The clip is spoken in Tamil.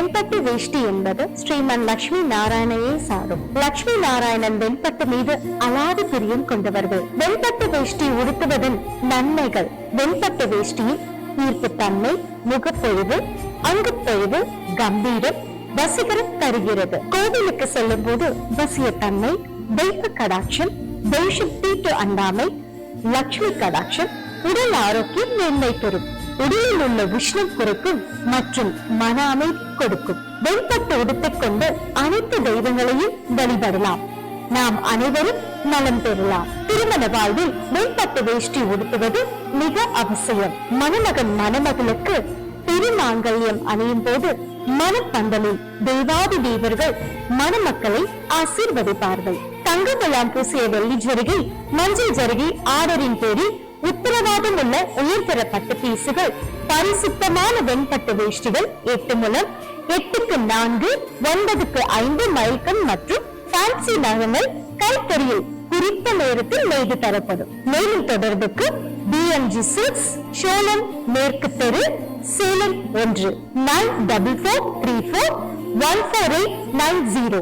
வெண்பட்டு வேஷ்டி என்பது ஸ்ரீமன் லட்சுமி நாராயணையே சாரும். லட்சுமி நாராயணன் வெண்பட்டு மீது அலாது பிரியம் கொண்டவர்கள். வெண்பட்டு வேஷ்டி உடுத்துவதன் நன்மைகள். வெண்பட்டு வேஷ்டியில் ஈர்ப்புத்தன்மை முகப்பொழிவு அங்குப்பொழிவு கம்பீரம் வசீகரம் தருகிறது. கோவிலுக்கு செல்லும் போது வசியத்தன்மை தெய்வ கடாட்சம் தேசம் தீட்டு அண்டாமை லட்சுமி கடாட்சம் உடல் ஆரோக்கியம் மேன்மை பெறும். உடலில் உள்ள உஷ்ணம் குறைக்கும் மற்றும் மன அமைதி கொடுக்கும். வெண்பட்டு எடுத்துக்கொண்டு அனைத்து தெய்வங்களையும் வழிபடலாம். நாம் அனைவரும் நலம் பெறலாம். திருமண வாழ்வில் வெண்பட்டு வேஷ்டி உடுத்துவது மிக அவசியம். மணமகன் மணமகளுக்கு திருமாங்கல்யம் அணியும் போது மனப்பந்தலில் தெய்வாதி தேவர்கள் மணமக்களை ஆசீர்வதிப்பார்கள். தங்க முலாம் பூசிய வெள்ளி ஜருகை மஞ்சள் ஜருகை ஆர்டரின் பேரில் உத்தரவாதம் உள்ள உயர்தர பட்டு பீசுகள் பரிசுத்தமான வெண்பட்டு வேஷ்டிகள் எட்டு முலம் எட்டுக்கு நான்கு ஒன்பதுக்கு ஐந்து மைல்கன் மற்றும் ஃபேன்சி நகங்கள் கைத்தறியில் குறித்த நேரத்தில் நெய்து தரப்படும். மேலும் தொடர்புக்கு பிஎம்ஜி சிக்ஸ் சோழம் மேற்கு தெரு சேலம் ஒன்று nine double four three four one four eight nine zero